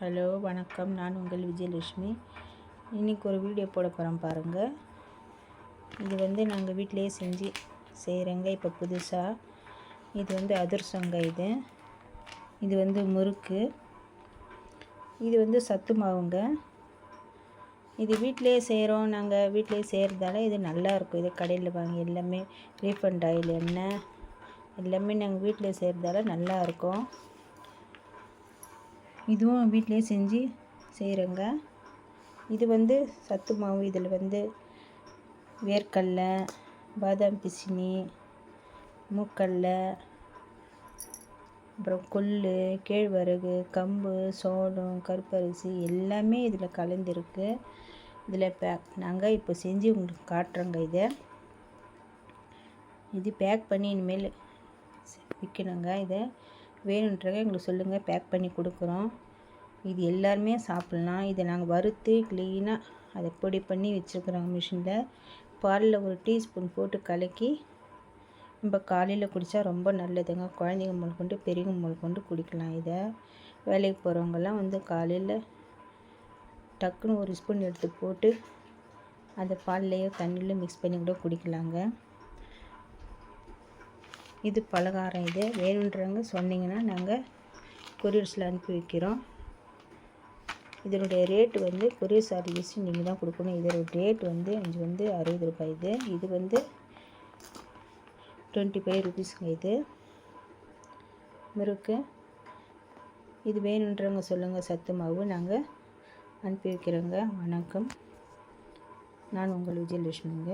Hello வணக்கம். நான் உங்கள் விஜயலட்சுமி. இன்றைக்கி ஒரு வீடியோ போட போகிறோம் பாருங்கள் இது வந்து நாங்கள் வீட்டிலேயே செஞ்சு செய்கிறேங்க இப்போ புதுசாக இது வந்து அதிர்சங்க இது. இது வந்து முறுக்கு. இது வந்து சத்து மாவுங்க. இது வீட்டிலேயே செய்கிறோம் நாங்கள் வீட்டிலேயே செய்கிறதால இது நல்லாயிருக்கும் இது கடையில் வாங்கி எல்லாமே ரீஃபண்ட் ஆயில் எண்ணெய் எல்லாமே நாங்கள் வீட்டில் செய்கிறதால நல்லாயிருக்கும் இதுவும் வீட்டிலே செஞ்சு செய்கிறேங்க இது வந்து சத்து மாவு இதில் வந்து வேர்க்கடல பாதாம் பிசினி மூக்கடல அப்புறம் கொள்ளு கேழ்வரகு கம்பு சோளம் கருப்பரிசி எல்லாமே இதில் கலந்துருக்கு. இதில் பேக் நாங்கள் இப்போ செஞ்சு உங்களுக்கு காட்டுறோங்க இதை. இது பேக் பண்ணி இனிமேல் விற்கணுங்க இதை. வேணுன்றவங்க எங்களுக்கு சொல்லுங்கள். பேக் பண்ணி கொடுக்குறோம். இது எல்லாருமே சாப்பிட்லாம். இதை நாங்கள் வறுத்து க்ளீனாக அதை பொடி பண்ணி வச்சுருக்குறோங்க மிஷினில் பாலில் ஒரு டீஸ்பூன் போட்டு கலக்கி நம்ம காலையில் குடித்தா ரொம்ப நல்லதுங்க. குழந்தைங்க முதல் கொண்டு பெரியவங்க முதல் கொண்டு குடிக்கலாம் இதை. வேலைக்கு போகிறவங்கெல்லாம் வந்து காலையில் டக்குன்னு ஒரு ஸ்பூன் எடுத்து போட்டு அந்த பால்லையோ தண்ணியிலையோ மிக்ஸ் பண்ணி கூட குடிக்கலாங்க. இது பலகாரம் இது. வேணுன்றவங்க சொன்னிங்கன்னா நாங்கள் கொரியர்ஸில் அனுப்பி வைக்கிறோம். இதனுடைய ரேட்டு வந்து கொரியர் சர்வீஸ் நீங்கள் தான் கொடுக்கணும். இதோட ரேட் வந்து இது வந்து அறுபது ரூபாய் இது. இது வந்து டுவெண்ட்டி ஃபைவ் ருபீஸுங்க இது. முறுக்கு. இது வேணுன்றவங்க சொல்லுங்கள் சத்து மாவு நாங்கள் அனுப்பி வைக்கிறோங்க. வணக்கம். நான் உங்கள் விஜயலட்சுமிங்க.